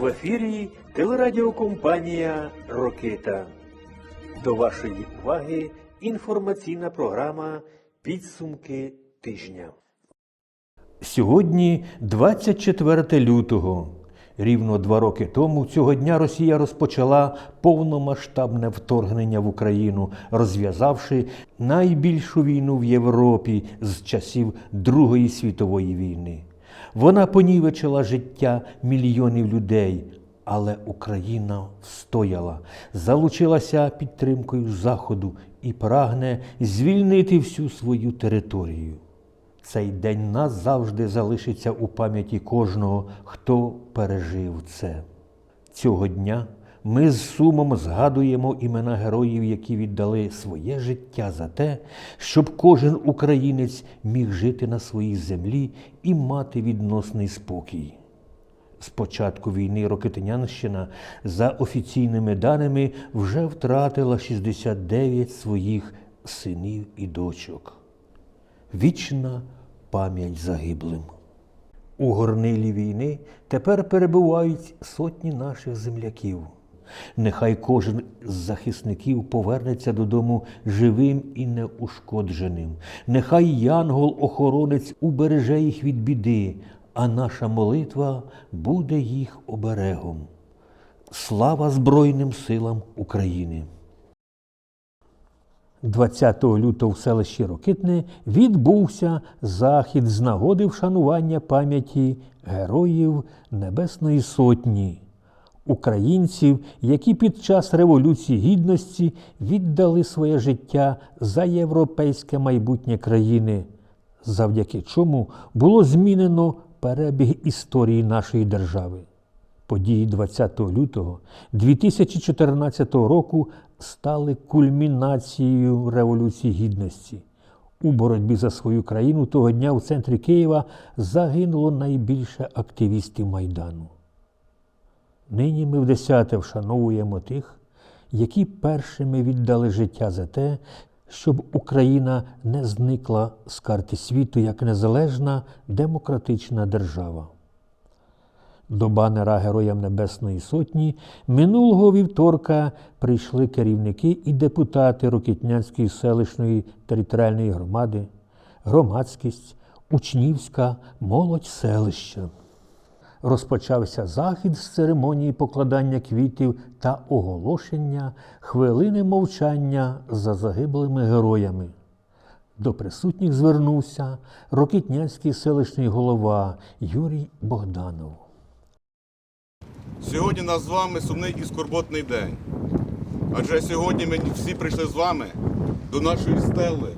В ефірі телерадіокомпанія Рокита. До вашої уваги інформаційна програма Підсумки тижня. Сьогодні 24 лютого. Рівно два роки тому цього дня Росія розпочала повномасштабне вторгнення в Україну, розв'язавши найбільшу війну в Європі з часів Другої світової війни. Вона понівечила життя мільйонів людей, але Україна встояла, залучилася підтримкою Заходу і прагне звільнити всю свою територію. Цей день назавжди залишиться у пам'яті кожного, хто пережив це. Цього дня ми з сумом згадуємо імена героїв, які віддали своє життя за те, щоб кожен українець міг жити на своїй землі і мати відносний спокій. З початку війни Рокитинянщина, за офіційними даними, вже втратила 69 своїх синів і дочок. Вічна пам'ять загиблим. У горнилі війни тепер перебувають сотні наших земляків. Нехай кожен з захисників повернеться додому живим і неушкодженим. Нехай янгол-охоронець убереже їх від біди, а наша молитва буде їх оберегом. Слава Збройним силам України! 20 лютого в селищі Рокитне відбувся захід з нагоди вшанування пам'яті героїв Небесної Сотні, українців, які під час Революції Гідності віддали своє життя за європейське майбутнє країни, завдяки чому було змінено перебіг історії нашої держави. Події 20 лютого 2014 року стали кульмінацією Революції Гідності. У боротьбі за свою країну того дня у центрі Києва загинуло найбільше активістів Майдану. Нині ми в десяте вшановуємо тих, які першими віддали життя за те, щоб Україна не зникла з карти світу як незалежна демократична держава. До банера Героям Небесної Сотні минулого вівторка прийшли керівники і депутати Рокітнянської селищної територіальної громади, громадськість, учнівська молодь селища. Розпочався захід з церемонії покладання квітів та оголошення хвилини мовчання за загиблими героями. До присутніх звернувся Рокітнянський селищний голова Юрій Богданов. Сьогодні нас з вами сумний і скорботний день. Адже сьогодні ми всі прийшли з вами до нашої стели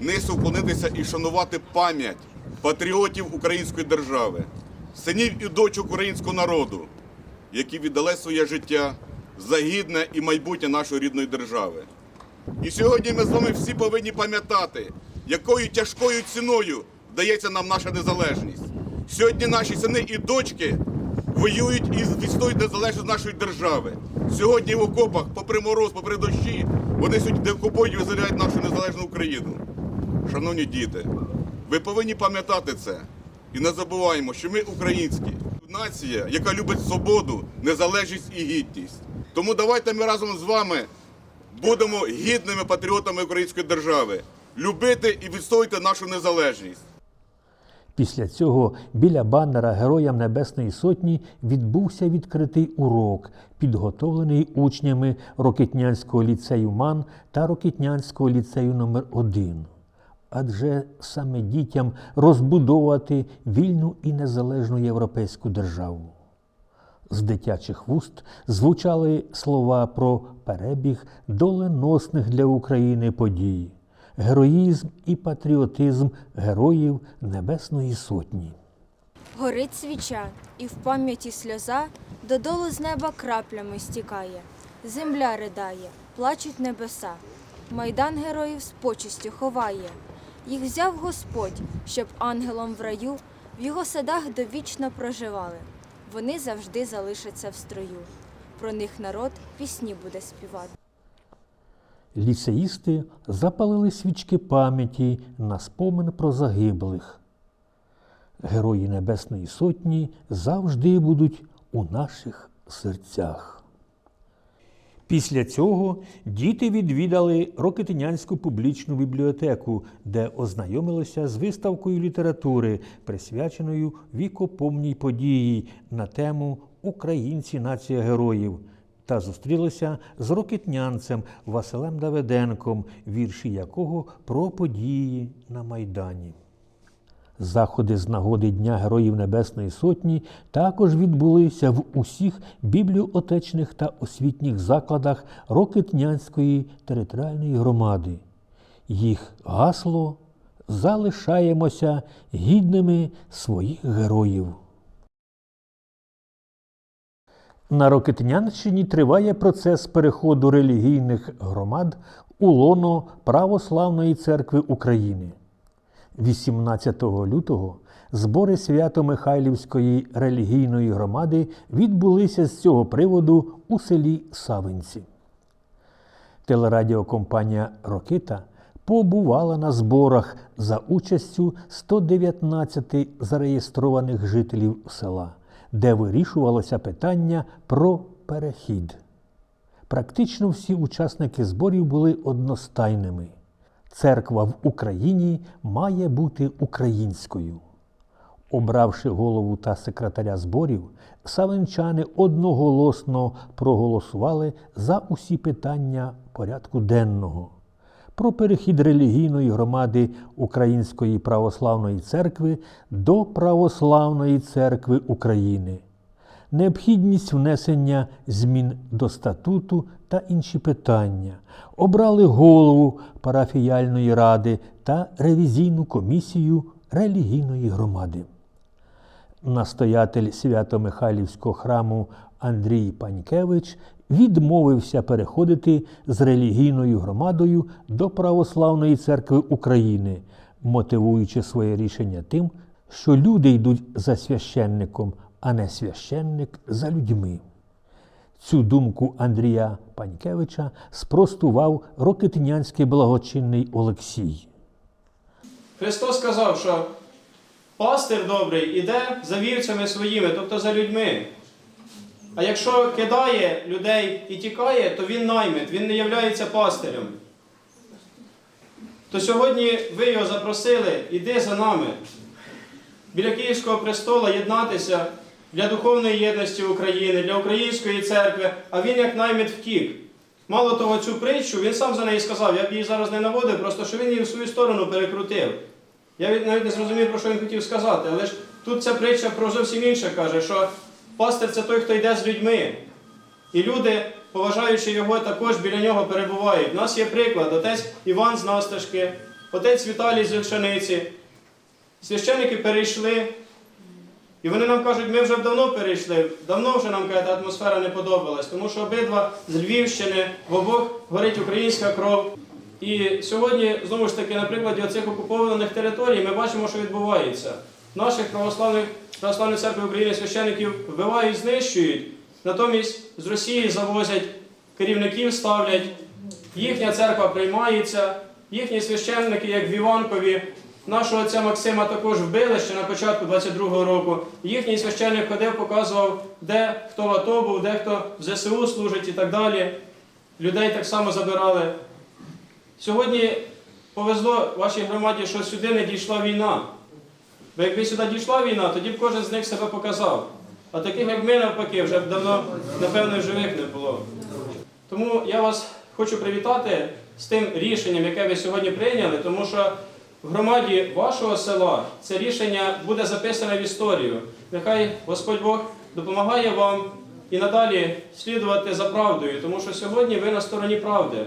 низу вклонитися і шанувати пам'ять патріотів української держави, синів і дочок українського народу, які віддали своє життя за гідне і майбутнє нашої рідної держави. І сьогодні ми з вами всі повинні пам'ятати, якою тяжкою ціною дається нам наша незалежність. Сьогодні наші сини і дочки воюють і відстоюють незалежність нашої держави. Сьогодні в окопах, попри мороз, попри дощі, вони сьогодні деокупують і визволяють нашу незалежну Україну. Шановні діти, ви повинні пам'ятати це. І не забуваємо, що ми українські, нація, яка любить свободу, незалежність і гідність. Тому давайте ми разом з вами будемо гідними патріотами української держави, любити і відстоювати нашу незалежність. Після цього біля баннера Героям Небесної Сотні відбувся відкритий урок, підготовлений учнями Рокитнянського ліцею МАН та Рокитнянського ліцею номер 1 Адже саме дітям розбудовувати вільну і незалежну європейську державу. З дитячих вуст звучали слова про перебіг доленосних для України подій, героїзм і патріотизм героїв Небесної Сотні. Горить свіча, і в пам'яті сльоза додолу з неба краплями стікає. Земля ридає, плачуть небеса. Майдан героїв з почестю ховає. Їх взяв Господь, щоб ангелом в раю в його садах довічно проживали. Вони завжди залишаться в строю. Про них народ пісні буде співати. Ліцеїсти запалили свічки пам'яті на спомин про загиблих. Герої Небесної Сотні завжди будуть у наших серцях. Після цього діти відвідали Рокитинянську публічну бібліотеку, де ознайомилися з виставкою літератури, присвяченою вікопомній події на тему Українці нація героїв та зустрілися з рокитнянцем Василем Давиденком, вірші якого про події на Майдані. Заходи з нагоди Дня Героїв Небесної Сотні також відбулися в усіх бібліотечних та освітніх закладах Рокитнянської територіальної громади. Їх гасло залишаємося гідними своїх героїв. На Рокитнянщині триває процес переходу релігійних громад у лоно Православної церкви України. 18 лютого збори Свято-Михайлівської релігійної громади відбулися з цього приводу у селі Савинці. Телерадіокомпанія Рокита побувала на зборах за участю 119 зареєстрованих жителів села, де вирішувалося питання про перехід. Практично всі учасники зборів були одностайними. Церква в Україні має бути українською. Обравши голову та секретаря зборів, савинчани одноголосно проголосували за усі питання порядку денного про перехід релігійної громади Української православної церкви до Православної церкви України, необхідність внесення змін до статуту та інші питання, обрали голову парафіяльної ради та ревізійну комісію релігійної громади. Настоятель Свято-Михайлівського храму Андрій Панькевич відмовився переходити з релігійною громадою до Православної церкви України, мотивуючи своє рішення тим, що люди йдуть за священником, а не священник за людьми. Цю думку Андрія Панькевича спростував рокитинянський благочинний Олексій. Христос сказав, що пастир добрий іде за вівцями своїми, тобто за людьми. А якщо кидає людей і тікає, то він наймит, він не являється пастирем. То сьогодні ви його запросили, іди за нами. Біля Київського престола єднатися для духовної єдності України, для української церкви, а він як наймит втік. Мало того, цю притчу він сам за неї сказав, я б її зараз не наводив, просто що він її в свою сторону перекрутив. Я навіть не зрозумів, про що він хотів сказати, але ж тут ця притча про зовсім інше каже, що пастир це той, хто йде з людьми. І люди, поважаючи його, також біля нього перебувають. У нас є приклад, отець Іван з Насташки, отець Віталій з Ільшаниці. Священники перейшли, і вони нам кажуть, ми вже давно перейшли, давно вже нам каже, атмосфера не подобалась, тому що обидва з Львівщини, в обох горить українська кров. І сьогодні, знову ж таки, на прикладі оцих окупованих територій ми бачимо, що відбувається. Наших православних православної церкви України священиків вбивають, знищують, натомість з Росії завозять, керівників ставлять, їхня церква приймається, їхні священники, як в Іванкові, нашого отця Максима також вбили ще на початку 22-го року. Їхній священник ходив, показував, де хто в АТО був, де хто в ЗСУ служить і так далі. Людей так само забирали. Сьогодні повезло вашій громаді, що сюди не дійшла війна. Бо якби сюди дійшла війна, тоді б кожен з них себе показав. А таких, як ми, навпаки, вже б давно, напевно, живих не було. Тому я вас хочу привітати з тим рішенням, яке ви сьогодні прийняли, тому що в громаді вашого села це рішення буде записане в історію. Нехай Господь Бог допомагає вам і надалі слідувати за правдою, тому що сьогодні ви на стороні правди.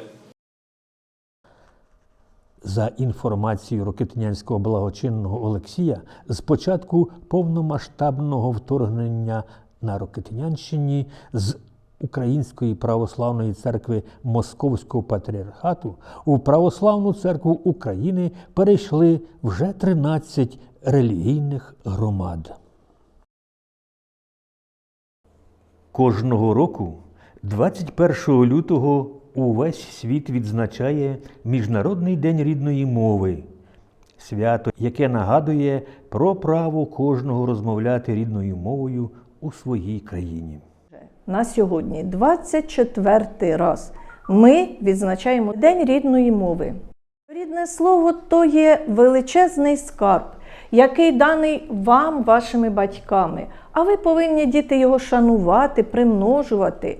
За інформацією рокитнянського благочинного Олексія, з початку повномасштабного вторгнення на Рокитнянщині з Української православної церкви Московського патріархату у Православну церкву України перейшли вже 13 релігійних громад. Кожного року, 21 лютого, увесь світ відзначає Міжнародний день рідної мови, свято, яке нагадує про право кожного розмовляти рідною мовою у своїй країні. На сьогодні, 24 раз, ми відзначаємо День рідної мови. Рідне слово то є величезний скарб, який даний вам, вашими батьками. А ви повинні діти його шанувати, примножувати,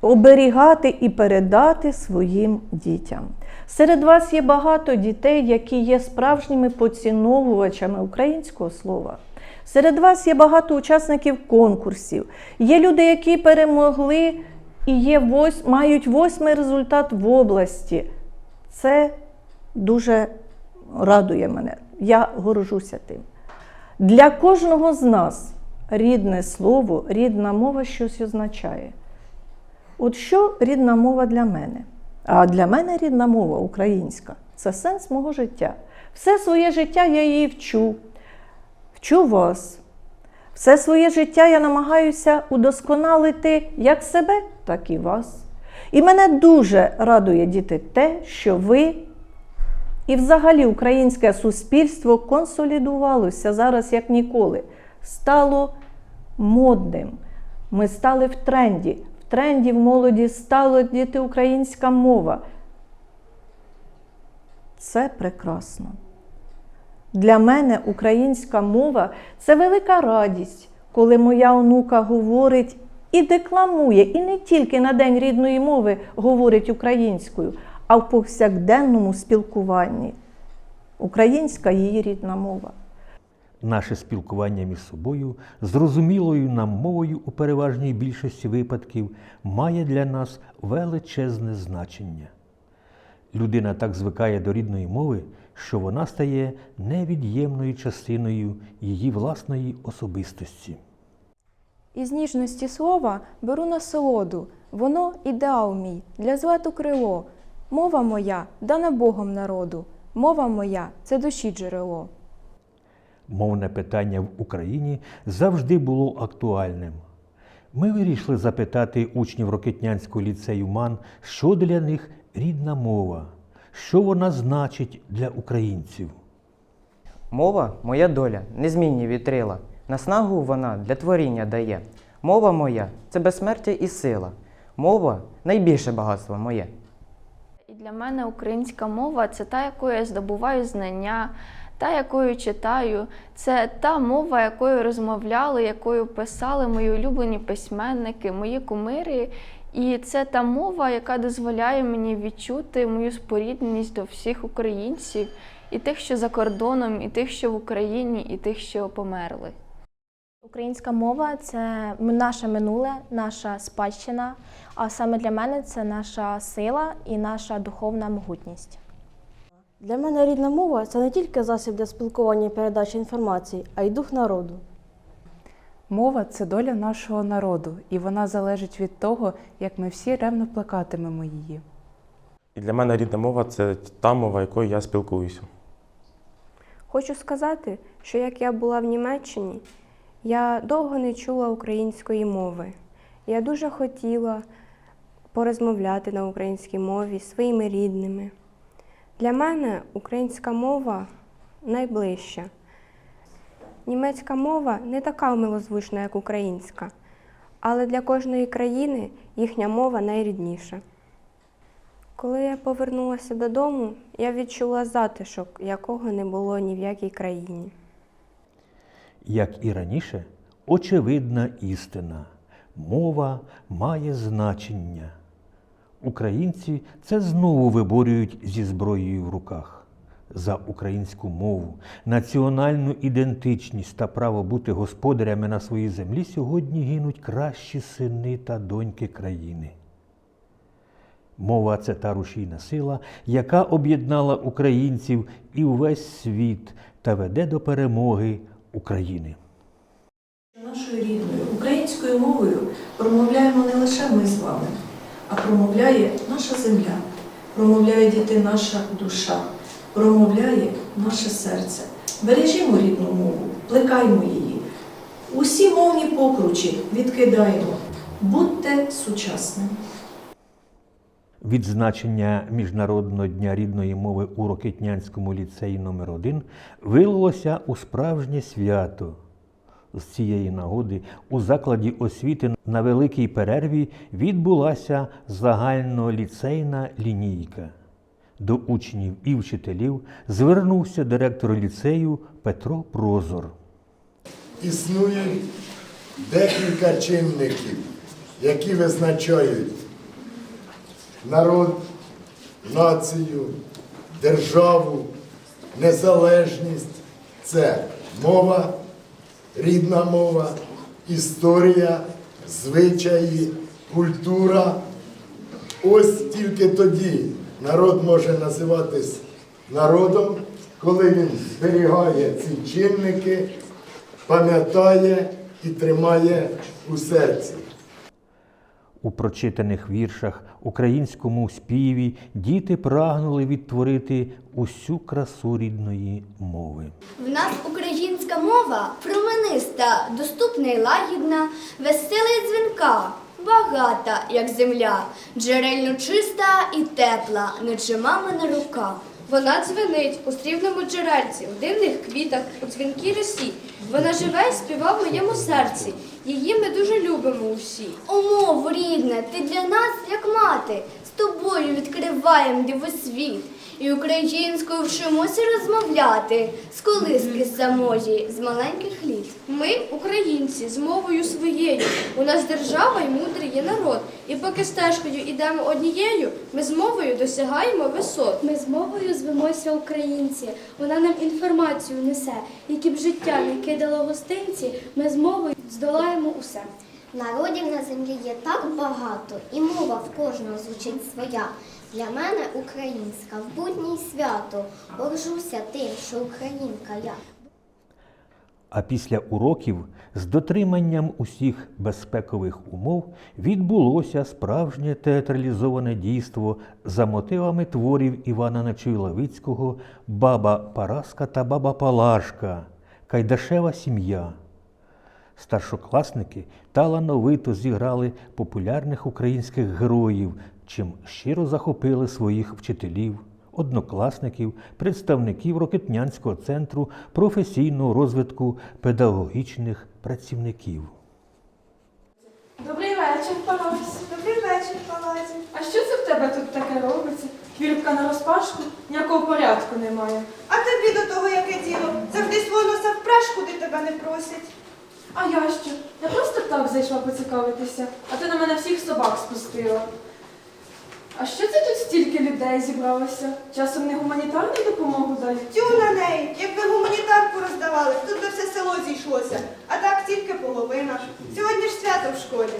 оберігати і передати своїм дітям. Серед вас є багато дітей, які є справжніми поціновувачами українського слова. Серед вас є багато учасників конкурсів. Є люди, які перемогли і є вось, мають восьмий результат в області. Це дуже радує мене. Я горжуся тим. Для кожного з нас рідне слово, рідна мова щось означає. От що рідна мова для мене? А для мене рідна мова українська це сенс мого життя. Все своє життя я її вчу, вчу вас. Все своє життя я намагаюся удосконалити як себе, так і вас. І мене дуже радує діти те, що ви і взагалі українське суспільство консолідувалося зараз як ніколи, стало модним. Ми стали в тренді. В тренді в молоді стала діти українська мова. Це прекрасно. Для мене українська мова це велика радість, коли моя онука говорить і декламує, і не тільки на День рідної мови говорить українською, а в повсякденному спілкуванні. Українська її рідна мова. Наше спілкування між собою, зрозумілою нам мовою у переважній більшості випадків, має для нас величезне значення. Людина так звикає до рідної мови, що вона стає невід'ємною частиною її власної особистості. Із ніжності слова беру насолоду, воно ідеал мій, для злету крило. Мова моя дана Богом народу, мова моя це душі джерело. Мовне питання в Україні завжди було актуальним. Ми вирішили запитати учнів Рокетнянського ліцею МАН, що для них рідна мова, що вона значить для українців. Мова моя доля, незмінні вітрила. Наснагу вона для творіння дає. Мова моя це безсмертя і сила. Мова найбільше багатство моє. І для мене українська мова це та, якою я здобуваю знання, та, якою читаю. Це та мова, якою розмовляли, якою писали мої улюблені письменники, мої кумири. І це та мова, яка дозволяє мені відчути мою спорідненість до всіх українців, і тих, що за кордоном, і тих, що в Україні, і тих, що померли. Українська мова це наше минуле, наша спадщина. А саме для мене це наша сила і наша духовна могутність. Для мене рідна мова це не тільки засіб для спілкування і передачі інформації, а й дух народу. Мова це доля нашого народу, і вона залежить від того, як ми всі ревно плекатимемо її. І для мене рідна мова це та мова, якою я спілкуюся. Хочу сказати, що як я була в Німеччині, я довго не чула української мови. Я дуже хотіла порозмовляти на українській мові зі своїми рідними. Для мене українська мова найближча. Німецька мова не така милозвучна, як українська, але для кожної країни їхня мова найрідніша. Коли я повернулася додому, я відчула затишок, якого не було ні в якій країні. Як і раніше, очевидна істина. Мова має значення. Українці це знову виборюють зі зброєю в руках. За українську мову, національну ідентичність та право бути господарями на своїй землі сьогодні гинуть кращі сини та доньки країни. Мова це та рушійна сила, яка об'єднала українців і увесь світ та веде до перемоги України. Нашою рідною українською мовою промовляємо не лише ми з вами, а промовляє наша земля, промовляє діти наша душа, промовляє наше серце. Бережімо рідну мову, плекаймо її. Усі мовні покручі відкидаємо. Будьте сучасними. Відзначення Міжнародного дня рідної мови у Рокетнянському ліцеї номер 1 вилилося у справжнє свято. З цієї нагоди у закладі освіти на великій перерві відбулася загальноліцейна лінійка. До учнів і вчителів звернувся директор ліцею Петро Прозор. Існує декілька чинників, які визначають народ, націю, державу, незалежність. Це мова, рідна мова, історія, звичаї, культура. Ось тільки тоді народ може називатись народом, коли він зберігає ці чинники, пам'ятає і тримає у серці. У прочитаних віршах, українському співі діти прагнули відтворити усю красу рідної мови. В нас українська мова промениста, доступна і лагідна, весела і дзвінка, багата, як земля, джерельно чиста і тепла, наче мамина рука. Вона дзвенить у срібному джерельці, у дивних квітах, у дзвінкій росі. Вона живе і співа в моєму серці. Її ми дуже любимо усі. О, мову рідна, ти для нас, як мати, з тобою відкриваєм дивосвіт. І українською вчимося розмовляти з колиски самої, з маленьких літ. Ми, українці, з мовою своєю. У нас держава і мудрий є народ. І поки стежкою ідемо однією, ми з мовою досягаємо висот. Ми з мовою звемося українці. Вона нам інформацію несе. Які б життя не кидало гостинці, ми з мовою здолаємо усе. Народів на землі є так багато, і мова в кожного звучить своя. Для мене українська в будній свято. Горжуся тим, що українка я. А після уроків з дотриманням усіх безпекових умов відбулося справжнє театралізоване дійство за мотивами творів Івана Нечуйловицького Баба Параска та Баба Палашка Кайдашева сім'я. Старшокласники талановито зіграли популярних українських героїв, чим щиро захопили своїх вчителів, однокласників, представників Рокетнянського центру професійного розвитку педагогічних працівників. Добрий вечір, Палазі. Добрий вечір, Палазі. А що це в тебе тут таке робиться? Квіртка на розпашку, ніякого порядку немає. А тобі до того яке діло? Завжди свого носа впреш, куди тебе не просять. А я що? Я просто так зайшла поцікавитися, а ти на мене всіх собак спустила. А що це тут стільки людей зібралося? Часом не гуманітарну допомогу дають? Тю на неї, якби гуманітарку роздавали, тут би все село зійшлося. А так тільки половина. Сьогодні ж свято в школі.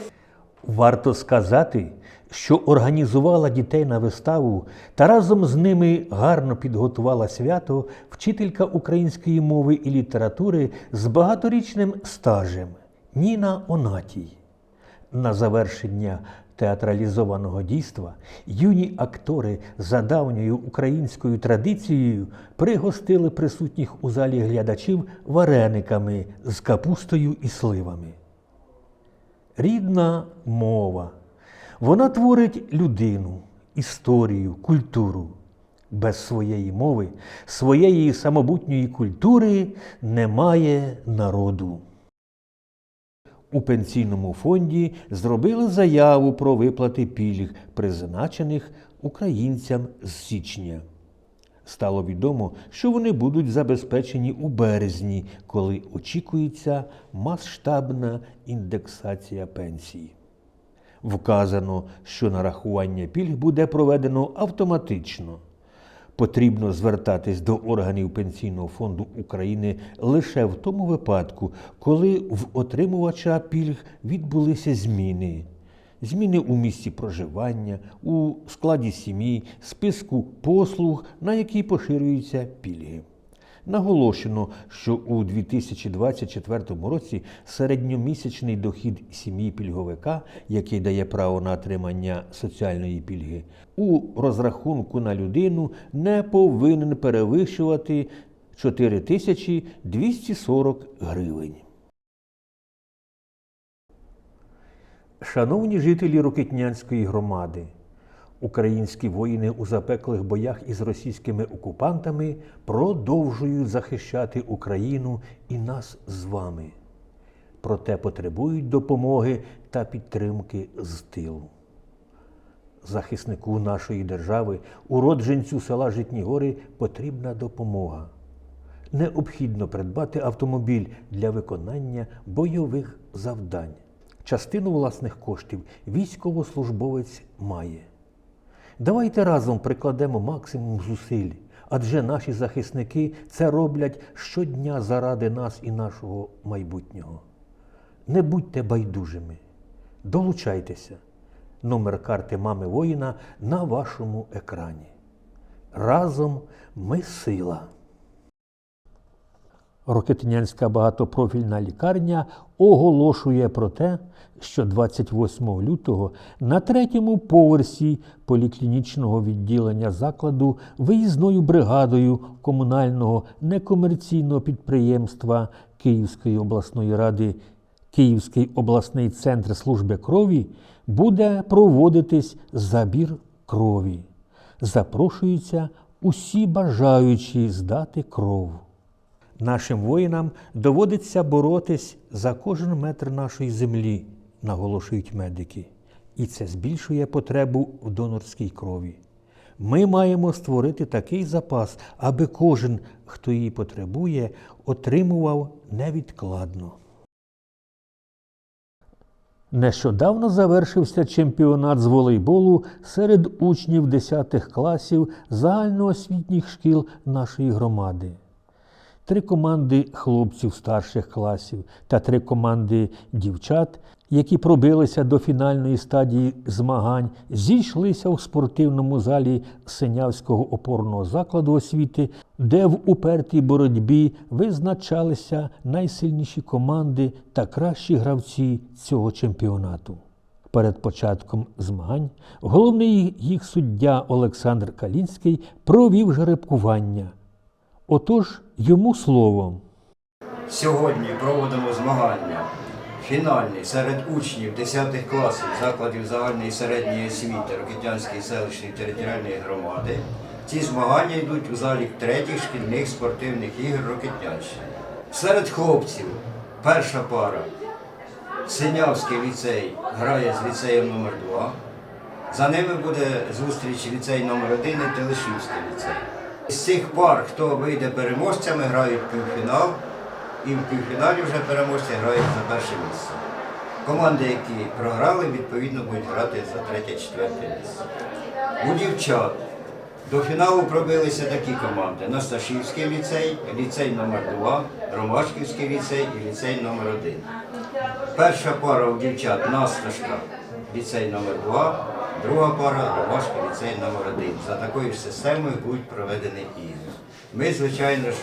Варто сказати, що організувала дітей на виставу та разом з ними гарно підготувала свято вчителька української мови і літератури з багаторічним стажем Ніна Онатій. На завершення театралізованого дійства юні актори за давньою українською традицією пригостили присутніх у залі глядачів варениками з капустою і сливами. Рідна мова. Вона творить людину, історію, культуру. Без своєї мови, своєї самобутньої культури немає народу. У пенсійному фонді зробили заяву про виплати пільг, призначених українцям з січня. Стало відомо, що вони будуть забезпечені у березні, коли очікується масштабна індексація пенсії. Вказано, що нарахування пільг буде проведено автоматично. Потрібно звертатись до органів Пенсійного фонду України лише в тому випадку, коли в отримувача пільг відбулися зміни. Зміни у місці проживання, у складі сім'ї, списку послуг, на які поширюються пільги. Наголошено, що у 2024 році середньомісячний дохід сім'ї пільговика, який дає право на отримання соціальної пільги, у розрахунку на людину не повинен перевищувати 4240 гривень. Шановні жителі Рокитнянської громади, українські воїни у запеклих боях із російськими окупантами продовжують захищати Україну і нас з вами. проте потребують допомоги та підтримки з тилу. Захиснику нашої держави, уродженцю села Житні Гори, потрібна допомога. Необхідно придбати автомобіль для виконання бойових завдань. Частину власних коштів військовослужбовець має. Давайте разом прикладемо максимум зусиль, адже наші захисники це роблять щодня заради нас і нашого майбутнього. Не будьте байдужими, долучайтеся. Номер карти мами воїна на вашому екрані. Разом ми сила. Рокетинянська багатопрофільна лікарня оголошує про те, що 28 лютого на третьому поверсі поліклінічного відділення закладу виїзною бригадою комунального некомерційного підприємства Київської обласної ради Київський обласний центр служби крові буде проводитись забір крові. Запрошуються усі бажаючі здати кров. Нашим воїнам доводиться боротись за кожен метр нашої землі, наголошують медики. І це збільшує потребу в донорській крові. Ми маємо створити такий запас, аби кожен, хто її потребує, отримував невідкладно. Нещодавно завершився чемпіонат з волейболу серед учнів 10 класів загальноосвітніх шкіл нашої громади. Три команди хлопців старших класів та три команди дівчат, які пробилися до фінальної стадії змагань, зійшлися у спортивному залі Синявського опорного закладу освіти, де в упертій боротьбі визначалися найсильніші команди та кращі гравці цього чемпіонату. Перед початком змагань головний їх суддя Олександр Калінський провів жеребкування. Отож, йому словом. Сьогодні проводимо змагання фінальні серед учнів 10 класів закладів загальної середньої освіти Рокетянської селищної територіальної громади. Ці змагання йдуть у залі третіх шкільних спортивних ігор Рокетянщини. Серед хлопців перша пара Синявський ліцей грає з ліцеєм номер 2 За ними буде зустріч ліцей номер 1 і Телешівський ліцей. З цих пар, хто вийде переможцями, грають півфінал, і в півфіналі вже переможці грають за перше місце. Команди, які програли, відповідно будуть грати за третє-четверте місце. У дівчат до фіналу пробилися такі команди: Насташівський ліцей, ліцей номер 2 Ромашківський ліцей і ліцей номер 1 Перша пара у дівчат Насташка, ліцей номер 2 друга пара Ромашка, ліцей номер 1 За такою ж системою будуть проведені ігри. Ми, звичайно ж,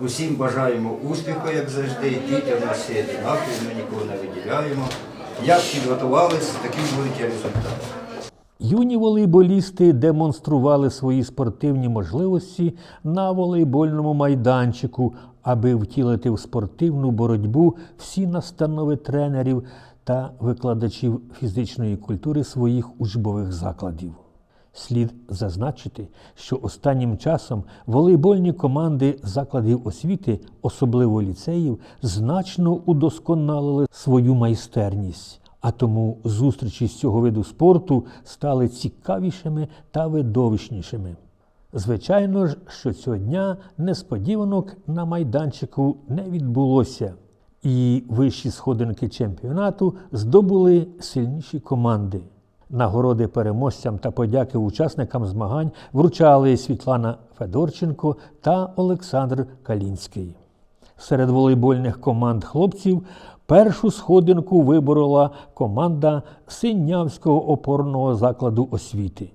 усім бажаємо успіху, як завжди. Діти в нас всі одинакові, ми нікого не виділяємо. Як підготувалися, такий будуть і результат. Юні волейболісти демонстрували свої спортивні можливості на волейбольному майданчику, аби втілити в спортивну боротьбу всі настанови тренерів та викладачів фізичної культури своїх учбових закладів. Слід зазначити, що останнім часом волейбольні команди закладів освіти, особливо ліцеїв, значно удосконалили свою майстерність, а тому зустрічі з цього виду спорту стали цікавішими та видовищнішими. Звичайно ж, що цього дня несподіванок на майданчику не відбулося, і вищі сходинки чемпіонату здобули сильніші команди. Нагороди переможцям та подяки учасникам змагань вручали Світлана Федорченко та Олександр Калінський. Серед волейбольних команд хлопців першу сходинку виборола команда Синявського опорного закладу освіти.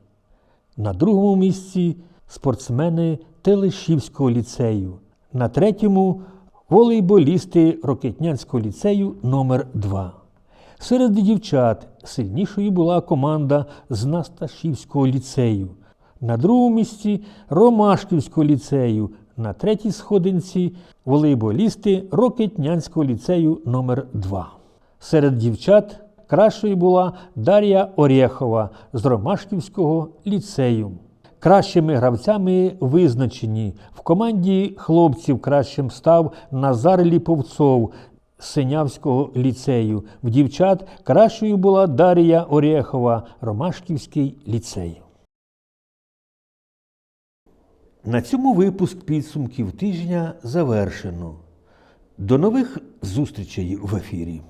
На другому місці спортсмени Телешівського ліцею. На третьому волейболісти Рокетнянського ліцею номер 2 Серед дівчат сильнішою була команда з Насташівського ліцею. На другому місці Ромашківського ліцею. На третій сходинці волейболісти Рокетнянського ліцею номер 2 Серед дівчат кращою була Дар'я Орєхова з Ромашківського ліцею. Кращими гравцями визначені в команді хлопців кращим став Назар Ліповцов Синявського ліцею. В дівчат кращою була Дар'я Орєхова, Ромашківський ліцей. На цьому випуск підсумків тижня завершено. До нових зустрічей в ефірі.